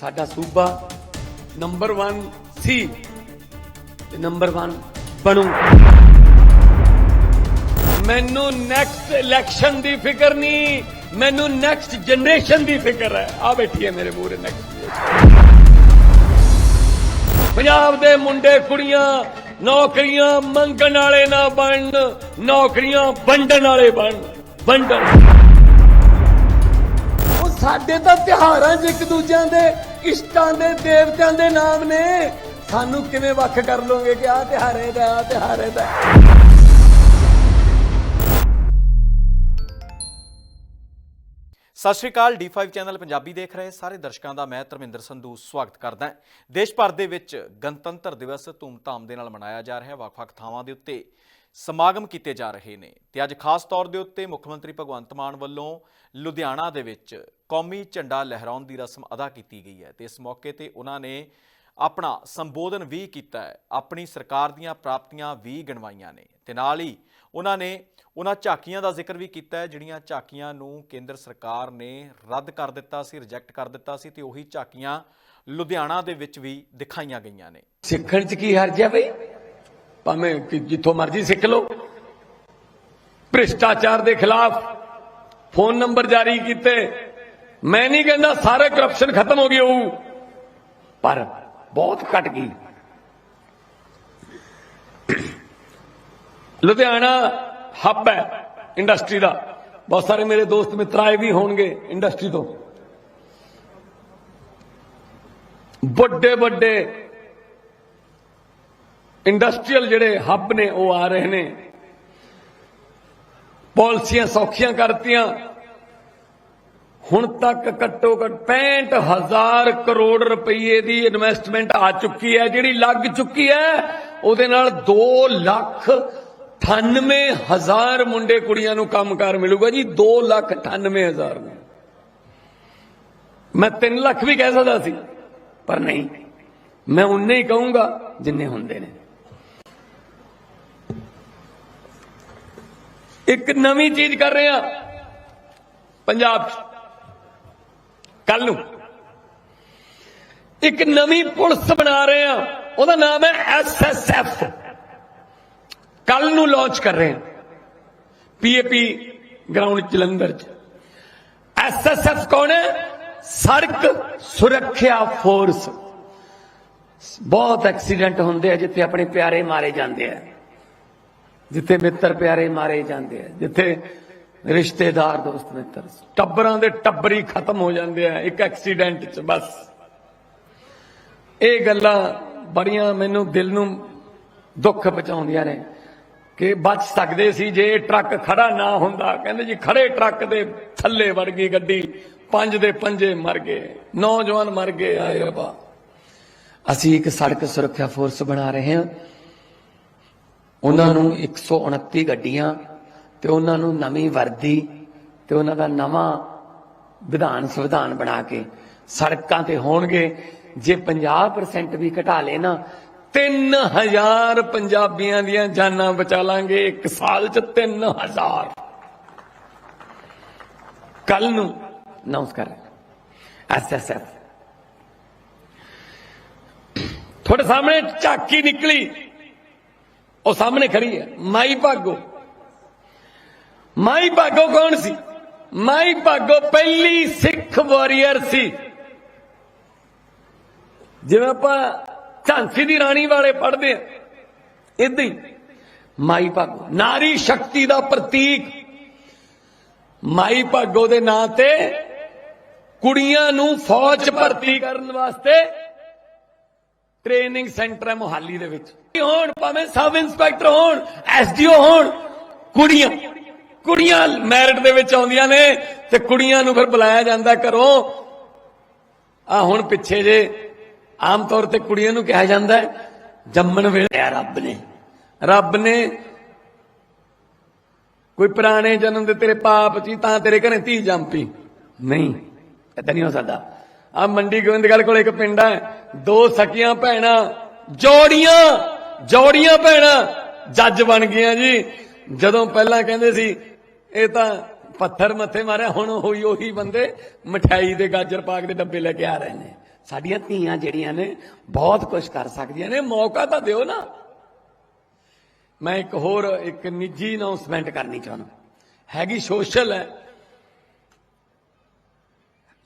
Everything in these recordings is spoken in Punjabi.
ਸਾਡਾ ਸੂਬਾ ਨੰਬਰ 1 ਸੀ ਤੇ ਨੰਬਰ 1 ਬਣੂ। ਮੈਨੂੰ ਨੈਕਸਟ ਇਲੈਕਸ਼ਨ ਦੀ ਫਿਕਰ ਨਹੀਂ। ਮੈਨੂੰ ਨੈਕਸਟ ਜਨਰੇਸ਼ਨ ਦੀ ਫਿਕਰ ਹੈ। ਆ ਬੈਠੀ ਹੈ ਮੇਰੇ ਮੂਹਰੇ ਨੈਕਸਟ ਪੰਜਾਬ ਦੇ ਮੁੰਡੇ ਕੁੜੀਆਂ ਨੌਕਰੀਆਂ ਮੰਗਣ ਵਾਲੇ ਨਾ ਬਣਨ, ਨੌਕਰੀਆਂ ਵੰਡਣ ਵਾਲੇ ਬਣਨ, ਵੰਡਣ। ਉਹ ਸਾਡੇ ਤਾਂ ਤਿਹਾਰਾਂ 'ਚ ਇੱਕ ਦੂਜਿਆਂ ਦੇ ਇਸ਼ਟਾਂ ਦੇ ਦੇਵਤਿਆਂ ਦੇ ਨਾਮ ਨੇ। ਸਾਨੂੰ ਕਿਵੇਂ ਵੱਖ ਕਰ ਲੋਗੇ ਕਿ ਆਹ ਤਿਹਾਰੇ ਦਾ ਆਹ ਤਿਹਾਰੇ ਦਾ ਸਤਿ ਸ਼੍ਰੀ ਅਕਾਲ D5 ਚੈਨਲ ਪੰਜਾਬੀ ਦੇਖ ਰਹੇ ਸਾਰੇ ਦਰਸ਼ਕਾਂ ਦਾ, ਮੈਂ ਧਰਮਿੰਦਰ ਸੰਧੂ ਸਵਾਗਤ ਕਰਦਾ ਹਾਂ। ਦੇਸ਼ ਭਰ ਦੇ ਵਿੱਚ ਗਣਤੰਤਰ ਦਿਵਸ ਧੂਮਧਾਮ ਦੇ ਨਾਲ ਮਨਾਇਆ ਜਾ ਰਿਹਾ ਹੈ ਵੱਖ-ਵੱਖ ਥਾਵਾਂ ਦੇ ਉੱਤੇ। ਸਮਾਗਮ ਕੀਤੇ ਜਾ ਰਹੇ ਨੇ ਤੇ ਅੱਜ ਖਾਸ ਤੌਰ ਦੇ ਉੱਤੇ ਮੁੱਖ ਮੰਤਰੀ ਭਗਵੰਤ ਮਾਨ ਵੱਲੋਂ ਲੁਧਿਆਣਾ ਦੇ ਵਿੱਚ ਕੌਮੀ ਝੰਡਾ ਲਹਿਰਾਉਣ ਦੀ ਰਸਮ ਅਦਾ ਕੀਤੀ ਗਈ ਹੈ ਤੇ ਇਸ ਮੌਕੇ ਤੇ ਉਹਨਾਂ ਨੇ ਆਪਣਾ ਸੰਬੋਧਨ ਵੀ ਕੀਤਾ ਹੈ। ਆਪਣੀ ਸਰਕਾਰ ਦੀਆਂ ਪ੍ਰਾਪਤੀਆਂ ਵੀ ਗਿਣਵਾਈਆਂ ਨੇ ਤੇ ਨਾਲ ਹੀ ਉਹਨਾਂ ਨੇ ਉਹਨਾਂ ਝਾਕੀਆਂ ਦਾ ਜ਼ਿਕਰ ਵੀ ਕੀਤਾ ਹੈ, ਜਿਹੜੀਆਂ ਝਾਕੀਆਂ ਨੂੰ ਕੇਂਦਰ ਸਰਕਾਰ ਨੇ ਰੱਦ ਕਰ ਦਿੱਤਾ ਸੀ, ਰਿਜੈਕਟ ਕਰ ਦਿੱਤਾ ਸੀ ਤੇ ਉਹੀ ਝਾਕੀਆਂ ਲੁਧਿਆਣਾ ਦੇ ਵਿੱਚ ਵੀ ਦਿਖਾਈਆਂ ਗਈਆਂ ਨੇ। ਸਿੱਖਣ 'ਚ ਕੀ ਹਰਜ ਹੈ ਬਈ? ਭਾਵੇਂ ਜਿੱਥੋਂ ਮਰਜ਼ੀ ਸਿੱਖ ਲਓ। ਭ੍ਰਿਸ਼ਟਾਚਾਰ ਦੇ ਖਿਲਾਫ ਫੋਨ ਨੰਬਰ ਜਾਰੀ ਕੀਤੇ। ਮੈਂ ਨਹੀਂ ਕਹਿੰਦਾ ਸਾਰੇ ਕਰਪਸ਼ਨ ਖਤਮ ਹੋ ਗਈ ਹੋਊ, ਪਰ ਬਹੁਤ ਘਟ ਗਈ। ਲੁਧਿਆਣਾ ਹੱਬ ਹੈ ਇੰਡਸਟਰੀ ਦਾ। ਬਹੁਤ ਸਾਰੇ ਮੇਰੇ ਦੋਸਤ ਮਿੱਤਰ ਆਏ ਵੀ ਹੋਣਗੇ ਇੰਡਸਟਰੀ ਤੋਂ। ਵੱਡੇ ਵੱਡੇ ਇੰਡਸਟਰੀਅਲ ਜਿਹੜੇ ਹੱਬ ਨੇ, ਉਹ ਆ ਰਹੇ ਨੇ। ਪਾਲਿਸੀਆਂ ਸੌਖੀਆਂ ਕਰਤੀਆਂ। ਹੁਣ ਤੱਕ ਘੱਟੋ ਘੱਟ 65000 ਕਰੋੜ ਰੁਪਏ ਦੀ ਇਨਵੈਸਟਮੈਂਟ ਆ ਚੁੱਕੀ ਹੈ। ਜਿਹੜੀ ਲੱਗ ਚੁੱਕੀ ਹੈ, ਉਹਦੇ ਨਾਲ 2 ਲੱਖ 98000 ਮੁੰਡੇ ਕੁੜੀਆਂ ਨੂੰ ਕੰਮਕਾਰ ਮਿਲੂਗਾ ਜੀ। 2 ਲੱਖ 98000 ਨੂੰ। ਮੈਂ 3 ਲੱਖ ਵੀ ਕਹਿ ਸਕਦਾ ਸੀ, ਪਰ ਨਹੀਂ। ਮੈਂ ਉਨੇ ਹੀ ਕਹੂੰਗਾ ਜਿੰਨੇ ਹੁੰਦੇ ਨੇ। ਇੱਕ ਨਵੀਂ ਚੀਜ਼ ਕਰ ਰਹੇ ਆ। ਪੰਜਾਬ 'ਚ। ਕੱਲ ਨੂੰ। ਇੱਕ ਨਵੀਂ ਪੁਲਿਸ ਬਣਾ ਰਹੇ ਆ। ਉਹਦਾ ਨਾਮ ਹੈ ਐਸਐਸਐਫ ਕੱਲ ਨੂੰ ਲਾਂਚ ਕਰ ਰਹੇ ਆ। ਪੀਏਪੀ ਗਰਾਊਂਡ ਜਲੰਧਰ 'ਚ। ਐਸਐਸਐਫ ਕੌਣ ਹੈ? ਸੜਕ ਸੁਰੱਖਿਆ ਫੋਰਸ ਬਹੁਤ ਐਕਸੀਡੈਂਟ ਹੁੰਦੇ ਆ ਜਿੱਥੇ ਆਪਣੇ ਪਿਆਰੇ ਮਾਰੇ ਜਾਂਦੇ ਆ। ਜਿੱਥੇ ਮਿੱਤਰ ਪਿਆਰੇ ਮਾਰੇ ਜਾਂਦੇ ਆ, ਜਿੱਥੇ ਰਿਸ਼ਤੇਦਾਰ ਦੋਸਤ ਮਿੱਤਰ, ਟੱਬਰਾਂ ਦੇ ਟੱਬਰੀ ਖਤਮ ਹੋ ਜਾਂਦੇ ਆ, ਇੱਕ ਐਕਸੀਡੈਂਟ 'ਚ ਬਸ। ਇਹ ਗੱਲਾਂ ਬੜੀਆਂ ਮੈਨੂੰ ਦਿਲ ਨੂੰ ਦੁੱਖ ਪਹੁੰਚਾਉਂਦੀਆਂ ਨੇ ਕਿ ਬਚ ਸਕਦੇ ਸੀ ਜੇ ਟਰੱਕ ਖੜਾ ਨਾ ਹੁੰਦਾ। ਕਹਿੰਦੇ ਜੀ, ਖੜੇ ਟਰੱਕ ਦੇ ਥੱਲੇ ਵੜ ਗਈ ਗੱਡੀ, ਪੰਜ ਦੇ ਪੰਜੇ ਮਰ ਗਏ, ਨੌਜਵਾਨ ਮਰ ਗਏ, ਆਏ ਰੱਬਾ। ਅਸੀਂ ਇੱਕ ਸੜਕ ਸੁਰੱਖਿਆ ਫੋਰਸ ਬਣਾ ਰਹੇ ਹਾਂ। ਉਹਨਾਂ ਨੂੰ 129 ਗੱਡੀਆਂ ਤੇ ਉਹਨਾਂ ਨੂੰ ਨਵੀਂ ਵਰਦੀ ਤੇ ਉਹਨਾਂ ਦਾ ਨਵਾਂ ਵਿਧਾਨ ਸੰਵਿਧਾਨ ਬਣਾ ਕੇ ਸੜਕਾਂ ਤੇ ਹੋਣਗੇ। ਜੇ 50% ਵੀ ਘਟਾ ਲੇ ਨਾ 3000 ਪੰਜਾਬੀਆਂ ਦੀਆਂ ਜਾਨਾਂ ਬਚਾ ਲਾਂਗੇ ਇੱਕ ਸਾਲ ਚ 3000 ਕੱਲ ਨੂੰ ਅਨਾਉਂਸ ਕਰ ਐਸਐਸਐਫ ਤੁਹਾਡੇ ਸਾਹਮਣੇ ਝਾਕੀ ਨਿਕਲੀ। ਉਹ ਸਾਹਮਣੇ ਖੜੀ ਹੈ। ਮਾਈ ਭਾਗੋ। ਮਾਈ ਭਾਗੋ ਕੌਣ ਸੀ? ਮਾਈ ਭਾਗੋ ਪਹਿਲੀ ਸਿੱਖ ਵਾਰੀਅਰ ਸੀ। ਜਿਵੇਂ ਆਪਾਂ ਝਾਂਸੀ ਦੀ ਰਾਣੀ ਵਾਲੇ ਪੜ੍ਹਦੇ ਆ ਇਦਾਂ ਹੀ। ਮਾਈ ਭਾਗੋ। ਨਾਰੀ ਸ਼ਕਤੀ ਦਾ ਪ੍ਰਤੀਕ। ਮਾਈ ਭਾਗੋ ਦੇ ਨਾਂ ਤੇ ਕੁੜੀਆਂ ਨੂੰ ਫੌਜ ਭਰਤੀ ਕਰਨ ਵਾਸਤੇ ਟ੍ਰੇਨਿੰਗ ਸੈਂਟਰ ਹੈ ਮੋਹਾਲੀ ਦੇ ਵਿੱਚ। ਹੋਣ ਭਾਵੇਂ ਸਬ ਇੰਸਪੈਕਟਰ ਹੋਣ, ਐਸਡੀਓ ਹੋਣ, ਕੁੜੀਆਂ ਕੁੜੀਆਂ ਮੈਰਿਟ ਦੇ ਵਿੱਚ ਆਉਂਦੀਆਂ ਨੇ ਤੇ ਕੁੜੀਆਂ ਨੂੰ ਫਿਰ ਬੁਲਾਇਆ ਜਾਂਦਾ ਘਰੋਂ। ਆ ਹੁਣ ਪਿੱਛੇ ਜੇ ਆਮ ਤੌਰ ਤੇ ਕੁੜੀਆਂ ਨੂੰ ਕਿਹਾ ਜਾਂਦਾ ਜੰਮਣ ਵੇਲੇ ਰੱਬ ਨੇ। ਰੱਬ ਨੇ ਕੋਈ ਪੁਰਾਣੇ ਜਨਮ ਦੇ ਤੇਰੇ ਪਾਪ ਸੀ ਤਾਂ ਤੇਰੇ ਘਰੇ ਧੀ ਜੰਮਪੀ ਨਹੀਂ ਏਦਾਂ ਨਹੀਂ ਹੋ ਸਕਦਾ। ਆ ਮੰਡੀ ਗੋਬਿੰਦਗੜ੍ਹ ਕੋਲ ਇੱਕ ਪਿੰਡ ਹੈ ਦੋ ਸਕੀਆਂ ਭੈਣਾਂ, ਜੋੜੀਆਂ ਜੋੜੀਆਂ ਭੈਣਾਂ, ਜੱਜ ਬਣ ਗਈਆਂ ਜੀ। ਜਦੋਂ ਪਹਿਲਾਂ ਕਹਿੰਦੇ ਸੀ, ਇਹ ਤਾਂ ਪੱਥਰ ਮੱਥੇ ਮਾਰਿਆ, ਹੁਣ ਹੋਈ ਉਹੀ ਬੰਦੇ ਮਠਾਈ ਦੇ ਗਾਜਰ ਪਾਕ ਦੇ ਡੱਬੇ ਲੈ ਕੇ ਆ ਰਹੇ ਨੇ। ਸਾਡੀਆਂ ਧੀਆਂ ਜਿਹੜੀਆਂ ਨੇ, ਬਹੁਤ ਕੁਝ ਕਰ ਸਕਦੀਆਂ ਨੇ। ਮੌਕਾ ਤਾਂ ਦਿਓ ਨਾ। ਮੈਂ ਇੱਕ ਹੋਰ, ਇੱਕ ਨਿੱਜੀ ਅਨਾਉਂਸਮੈਂਟ ਕਰਨੀ ਚਾਹੁੰਦਾ। ਹੈਗੀ ਸੋਸ਼ਲ ਹੈ।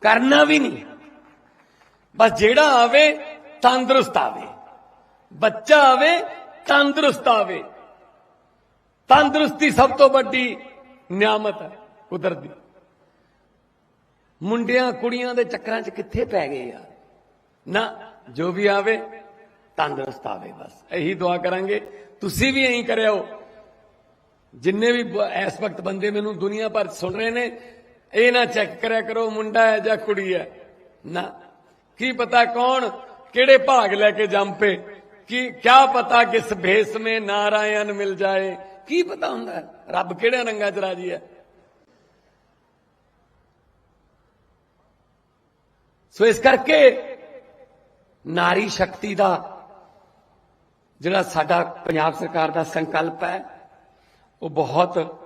ਕਰਨਾ ਵੀ ਨਹੀਂ। ਬਸ ਜਿਹੜਾ ਆਵੇ, ਤੰਦਰੁਸਤ ਆਵੇ। ਬੱਚਾ ਆਵੇ, ਤੰਦਰੁਸਤ ਆਵੇ। ਤੰਦਰੁਸਤੀ ਸਭ ਤੋਂ ਵੱਡੀ ਨਿਆਮਤ ਹੈ, ਕੁਦਰਤ। ਦੀ ਮੁੰਡਿਆਂ, ਕੁੜੀਆਂ ਦੇ ਚੱਕਰਾਂ 'ਚ ਕਿੱਥੇ ਪੈ ਗਏ ਯਾਰ ਨਾ, ਜੋ ਵੀ ਆਵੇ, ਤੰਦਰੁਸਤ ਆਵੇ ਬਸ। ਇਹੀ ਦੁਆ ਕਰਾਂਗੇ। ਤੁਸੀਂ ਵੀ ਇਹੀ ਕਰਿਓ। ਜਿੰਨੇ ਵੀ ਇਸ ਵਕਤ ਬੰਦੇ ਮੈਨੂੰ ਦੁਨੀਆ ਭਰ 'ਚ ਸੁਣ ਰਹੇ ਨੇ ਇਹ ਨਾ ਚੈੱਕ ਕਰਿਆ ਕਰੋ, ਮੁੰਡਾ ਹੈ ਜਾਂ ਕੁੜੀ ਹੈ। ਨਾ। ਕੀ ਪਤਾ ਕੌਣ, ਕਿਹੜੇ ਭਾਗ ਲੈ ਕੇ ਜੰਮ? ਪੇ ਕਿ, ਕਿਆ ਪਤਾ ਕਿਸ ਭੇਸ ਮੇ ਨਾਰਾਇਣ ਮਿਲ ਜਾਏ? ਕੀ ਪਤਾ ਹੁੰਦਾ? ਰੱਬ ਕਿਹੜੇ ਰੰਗਾਂ 'ਚ ਰਾਜੀ ਹੈ? ਸੋ ਇਸ ਕਰਕੇ ਨਾਰੀ ਸ਼ਕਤੀ ਦਾ ਜਿਹੜਾ ਸਾਡਾ ਪੰਜਾਬ ਸਰਕਾਰ ਦਾ ਸੰਕਲਪ ਹੈ, ਉਹ ਬਹੁਤ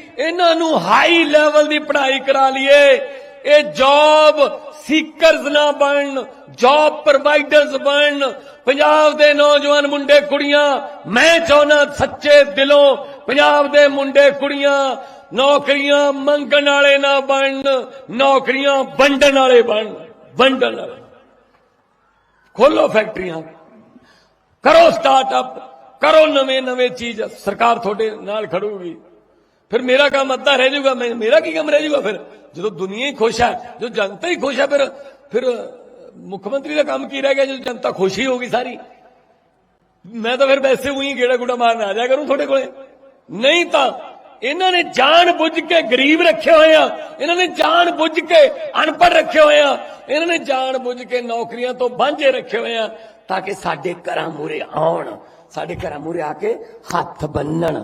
ਇਹਨਾਂ ਨੂੰ ਹਾਈ ਲੈਵਲ ਦੀ ਪੜ੍ਹਾਈ ਕਰਾ ਲਈਏ। ਇਹ ਜੌਬ ਸੀਕਰਸ ਨਾ ਬਣਨ ਜੌਬ ਪ੍ਰੋਵਾਈਡਰਸ ਬਣਨ। ਪੰਜਾਬ ਦੇ ਨੌਜਵਾਨ ਮੁੰਡੇ ਕੁੜੀਆਂ, ਮੈਂ ਚਾਹੁੰਦਾ ਸੱਚੇ ਦਿਲੋਂ ਪੰਜਾਬ ਦੇ ਮੁੰਡੇ ਕੁੜੀਆਂ ਨੌਕਰੀਆਂ ਮੰਗਣ ਵਾਲੇ ਨਾ ਬਣਨ, ਨੌਕਰੀਆਂ ਵੰਡਣ ਵਾਲੇ ਬਣਨ, ਵੰਡਣ ਵਾਲੇ। ਖੋਲੋ ਫੈਕਟਰੀਆਂ। ਕਰੋ ਸਟਾਰਟਅਪ ਕਰੋ ਨਵੇਂ ਨਵੇਂ ਚੀਜ਼। ਸਰਕਾਰ ਤੁਹਾਡੇ ਨਾਲ ਖੜੂਗੀ। ਫਿਰ ਮੇਰਾ ਕੰਮ ਅੱਧਾ ਰਹਿ ਜਾਊਗਾ, ਮੈਂ ਮੇਰਾ ਕੀ ਕੰਮ ਰਹਿ ਜਾਊਗਾ ਫਿਰ? ਜਦੋਂ ਦੁਨੀਆ ਹੀ ਖੁਸ਼ ਹੈ ਜਦੋਂ ਜਨਤਾ ਹੀ ਖੁਸ਼ ਹੈ ਫਿਰ ਫਿਰ ਮੁੱਖ ਮੰਤਰੀ ਦਾ ਕੰਮ ਕੀ ਰਹਿ ਗਿਆ ਜਦੋਂ ਜਨਤਾ ਖੁਸ਼ੀ ਗਈ ਸਾਰੀ? ਮੈਂ ਤਾਂ ਫਿਰ ਵੈਸੇ ਉਹੀ ਗੇੜਾ ਗੁੜਾ ਮਾਰਨ ਆ ਜਾ ਕਰੂੰ ਤੁਹਾਡੇ ਕੋਲੇ। ਨਹੀਂ ਤਾਂ ਇਹਨਾਂ ਨੇ ਜਾਣ ਬੁੱਝ ਕੇ ਗਰੀਬ ਰੱਖੇ ਹੋਏ ਆ। ਇਹਨਾਂ ਨੇ ਜਾਣ ਬੁੱਝ ਕੇ ਅਨਪੜ੍ਹ ਰੱਖੇ ਹੋਏ ਆ। ਇਹਨਾਂ ਨੇ ਜਾਣ ਬੁੱਝ ਕੇ ਨੌਕਰੀਆਂ ਤੋਂ ਵਾਂਝੇ ਰੱਖੇ ਹੋਏ ਆ, ਤਾਂ ਕਿ ਸਾਡੇ ਘਰਾਂ ਮੂਰੇ ਆਉਣ, ਸਾਡੇ ਘਰਾਂ ਮੂਰੇ ਆ ਕੇ ਹੱਥ ਬੰਨਣ।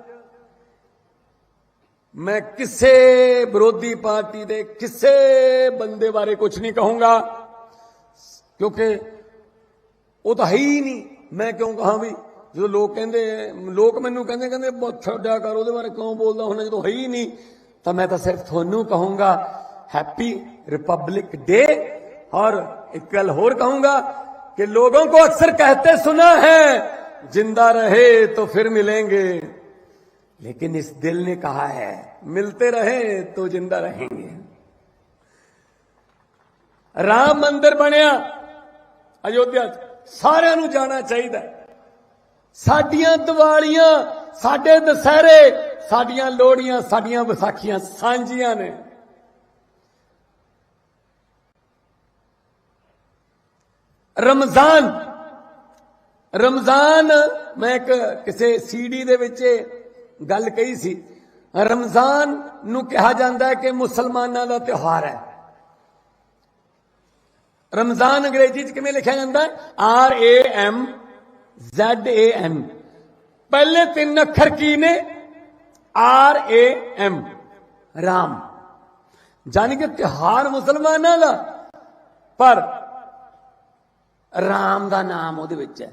ਮੈਂ ਕਿਸੇ ਵਿਰੋਧੀ ਪਾਰਟੀ ਦੇ ਕਿਸੇ ਬੰਦੇ ਬਾਰੇ ਕੁਝ ਨਹੀਂ ਕਹੂੰਗਾ ਕਿਉਂਕਿ ਉਹ ਤਾਂ ਹੈ ਹੀ ਨਹੀਂ ਮੈਂ ਕਿਉਂ ਕਹਾਂ ਵੀ ਜਦੋਂ ਲੋਕ ਕਹਿੰਦੇ ਲੋਕ ਮੈਨੂੰ ਕਹਿੰਦੇ ਕਹਿੰਦੇ ਬਹੁਤ ਛੱਡਿਆ ਕਰ ਉਹਦੇ ਬਾਰੇ ਕਿਉਂ ਬੋਲਦਾ ਹੁਣ ਜਦੋਂ ਹੈ ਹੀ ਨਹੀਂ ਤਾਂ ਮੈਂ ਤਾਂ ਸਿਰਫ ਤੁਹਾਨੂੰ ਕਹੂੰਗਾ हैप्पी रिपब्लिक डे और एक कल और कहूंगा कि लोगों को अक्सर कहते सुना है जिंदा रहे तो फिर मिलेंगे लेकिन इस दिल ने कहा है मिलते रहे तो जिंदा रहेंगे ਰਾਮ ਮੰਦਿਰ ਬਣਿਆ ਅਯੋਧਿਆ 'ਚ ਸਾਰਿਆਂ ਨੂੰ ਜਾਣਾ ਚਾਹੀਦਾ ਹੈ। ਸਾਡੀਆਂ ਦੀਵਾਲੀਆਂ ਸਾਡੇ ਦਸਹਿਰੇ ਸਾਡੀਆਂ ਲੋਹੜੀਆਂ ਸਾਡੀਆਂ ਵਿਸਾਖੀਆਂ ਸਾਂਝੀਆਂ ਨੇ ਰਮਜ਼ਾਨ ਰਮਜ਼ਾਨ ਮੈਂ ਇੱਕ ਕਿਸੇ ਸੀਡੀ ਦੇ ਵਿੱਚ ਇਹ ਗੱਲ ਕਹੀ ਸੀ, ਰਮਜ਼ਾਨ ਨੂੰ ਕਿਹਾ ਜਾਂਦਾ ਹੈ ਕਿ ਮੁਸਲਮਾਨਾਂ ਦਾ ਤਿਉਹਾਰ ਹੈ। ਰਮਜ਼ਾਨ ਅੰਗਰੇਜ਼ੀ ਚ ਕਿਵੇਂ ਲਿਖਿਆ ਜਾਂਦਾ? ਹੈ R A M, Z A N ਪਹਿਲੇ ਤਿੰਨ ਅੱਖਰ ਕੀ ਨੇ? R A M, Ram. ਜਾਨੀ ਕਿ ਤਿਉਹਾਰ ਮੁਸਲਮਾਨਾਂ ਦਾ, ਪਰ ਰਾਮ ਦਾ ਨਾਮ ਉਹਦੇ ਵਿੱਚ ਹੈ।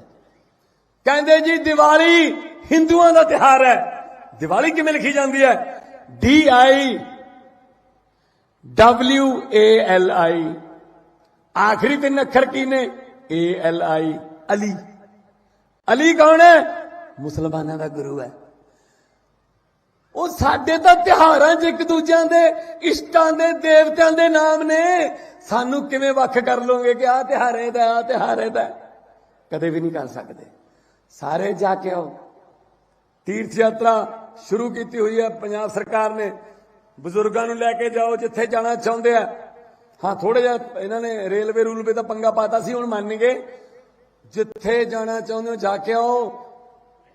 ਕਹਿੰਦੇ ਜੀ, ਦੀਵਾਲੀ ਹਿੰਦੂਆਂ ਦਾ ਤਿਉਹਾਰ ਹੈ। ਦੀਵਾਲੀ ਕਿਵੇਂ ਲਿਖੀ ਜਾਂਦੀ ਹੈ? D I W A L I ਆਖਰੀ ਤਿੰਨ ਅੱਖਰ ਕੀ ਨੇ? A L I Ali. Ali ਕੌਣ ਹੈ? ਮੁਸਲਮਾਨਾਂ ਦਾ ਗੁਰੂ ਹੈ। ਉਹ ਸਾਡੇ ਤਾਂ ਤਿਉਹਾਰਾਂ 'ਚ ਇੱਕ ਦੂਜਿਆਂ ਦੇ ਇਸ਼ਟਾਂ ਦੇ ਦੇਵਤਿਆਂ ਦੇ ਨਾਮ ਨੇ। ਸਾਨੂੰ ਕਿਵੇਂ ਵੱਖ ਕਰ ਲੋਗੇ ਕਿ ਆਹ ਤਿਉਹਾਰ ਇਹਦਾ ਆਹ ਤਿਉਹਾਰ ਇਹਦਾ ਕਦੇ ਵੀ ਨਹੀਂ ਕਰ ਸਕਦੇ। ਸਾਰੇ ਜਾ ਕੇ ਆਓ। ਤੀਰਥ ਯਾਤਰਾ ਸ਼ੁਰੂ ਕੀਤੀ ਹੋਈ ਹੈ। ਪੰਜਾਬ ਸਰਕਾਰ ਨੇ ਬਜ਼ੁਰਗਾਂ ਨੂੰ ਲੈ ਕੇ ਜਾਓ, ਜਿੱਥੇ ਜਾਣਾ ਚਾਹੁੰਦੇ ਆ। ਹਾਂ ਥੋੜਾ ਜਿਹਾ ਇਹਨਾਂ ਨੇ ਰੇਲਵੇ ਰੂਲਵੇ ਦਾ ਪੰਗਾ ਪਾਤਾ ਸੀ, ਹੁਣ ਮੰਨ ਗਏ। ਜਿੱਥੇ ਜਾਣਾ ਚਾਹੁੰਦੇ ਹੋ, ਜਾ ਕੇ ਆਓ।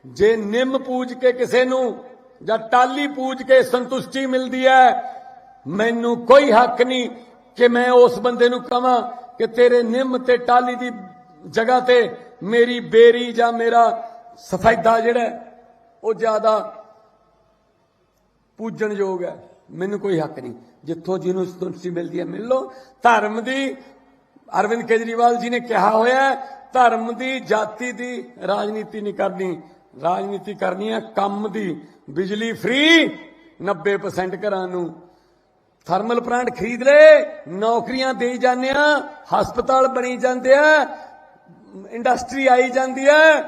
ਜੇ ਨਿੰਮ ਪੂਜ ਕੇ ਕਿਸੇ ਨੂੰ ਜਾਂ ਟਾਲੀ ਪੂਜ ਕੇ ਸੰਤੁਸ਼ਟੀ ਮਿਲਦੀ ਹੈ, ਮੈਨੂੰ ਕੋਈ ਹੱਕ ਨਹੀਂ ਕਿ ਮੈਂ ਉਸ ਬੰਦੇ ਨੂੰ ਕਹਾਂ ਕਿ ਤੇਰੇ ਨਿੰਮ ਤੇ ਟਾਲੀ ਦੀ ਜਗ੍ਹਾ ਤੇ ਮੇਰੀ ਬੇਰੀ ਜਾਂ ਮੇਰਾ ਸਫੈਦਾ ਜਿਹੜਾ ਉਹ ਜ਼ਿਆਦਾ ਪੂਜਣਯੋਗ ਹੈ। ਮੈਨੂੰ ਕੋਈ ਹੱਕ ਨਹੀਂ। ਜਿੱਥੋਂ ਜਿਹਨੂੰ ਸੰਤੁਸ਼ਟੀ ਮਿਲਦੀ ਹੈ, ਮਿਲ ਲਓ। ਧਰਮ ਦੀ, ਅਰਵਿੰਦ ਕੇਜਰੀਵਾਲ ਜੀ ਨੇ ਕਿਹਾ ਹੋਇਆ ਧਰਮ ਦੀ ਜਾਤੀ ਦੀ ਰਾਜਨੀਤੀ ਨਹੀਂ ਕਰਨੀ। ਰਾਜਨੀਤੀ ਕਰਨੀ ਹੈ ਕੰਮ ਦੀ। ਬਿਜਲੀ ਫ੍ਰੀ 90% ਘਰਾਂ ਨੂੰ। ਥਰਮਲ ਪਲਾਂਟ ਖਰੀਦ ਲਏ, ਨੌਕਰੀਆਂ ਦੇਈ ਜਾਂਦੇ ਆ ਹਸਪਤਾਲ ਬਣੀ ਜਾਂਦੇ ਆ ਇੰਡਸਟਰੀ ਆਈ ਜਾਂਦੀ ਹੈ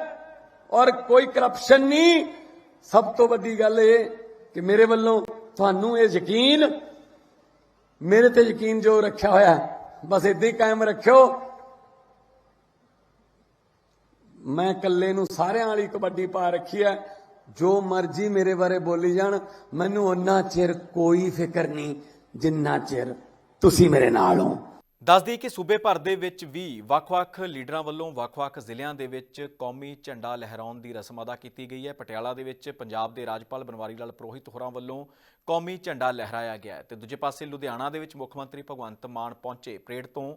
ਔਰ ਕੋਈ ਕਰਪਸ਼ਨ ਨਹੀਂ। ਸਭ ਤੋਂ ਵੱਡੀ ਗੱਲ ਇਹ ਕਿ ਮੇਰੇ ਵੱਲੋਂ ਤੁਹਾਨੂੰ ਇਹ ਯਕੀਨ, ਮੇਰੇ ਤੇ ਯਕੀਨ ਜੋ ਰੱਖਿਆ ਹੋਇਆ ਬਸ ਇਦਾਂ ਹੀ ਕਾਇਮ ਰੱਖਿਓ। ਮੈਂ ਇਕੱਲੇ ਨੂੰ ਸਾਰਿਆਂ ਵਾਲੀ ਕਬੱਡੀ ਪਾ ਰੱਖੀ ਹੈ। ਜੋ ਮਰਜ਼ੀ ਮੇਰੇ ਬਾਰੇ ਬੋਲੀ ਜਾਣ, ਮੈਨੂੰ ਉਹਨਾਂ ਚਿਰ ਕੋਈ ਫਿਕਰ ਨਹੀਂ ਜਿੰਨਾ ਚਿਰ ਤੁਸੀਂ ਮੇਰੇ ਨਾਲ ਹੋ। ਦੱਸ ਦਈਏ ਕਿ ਸੂਬੇ ਭਰ ਦੇ ਵਿੱਚ ਵੀ ਵੱਖ-ਵੱਖ ਲੀਡਰਾਂ ਵੱਲੋਂ ਵੱਖ-ਵੱਖ ਜ਼ਿਲ੍ਹਿਆਂ ਦੇ ਵਿੱਚ ਕੌਮੀ ਝੰਡਾ ਲਹਿਰਾਉਣ ਦੀ ਰਸਮ ਅਦਾ ਕੀਤੀ ਗਈ ਹੈ। ਪਟਿਆਲਾ ਦੇ ਵਿੱਚ ਪੰਜਾਬ ਦੇ ਰਾਜਪਾਲ ਬਨਵਾਰੀ ਲਾਲ ਪ੍ਰੋਹਿਤ ਹੋਰਾਂ ਵੱਲੋਂ ਕੌਮੀ ਝੰਡਾ ਲਹਿਰਾਇਆ ਗਿਆ ਹੈ। ਤੇ ਦੂਜੇ ਪਾਸੇ ਲੁਧਿਆਣਾ ਦੇ ਵਿੱਚ ਮੁੱਖ ਮੰਤਰੀ ਭਗਵੰਤ ਮਾਨ ਪਹੁੰਚੇ ਪਰੇਡ ਤੋਂ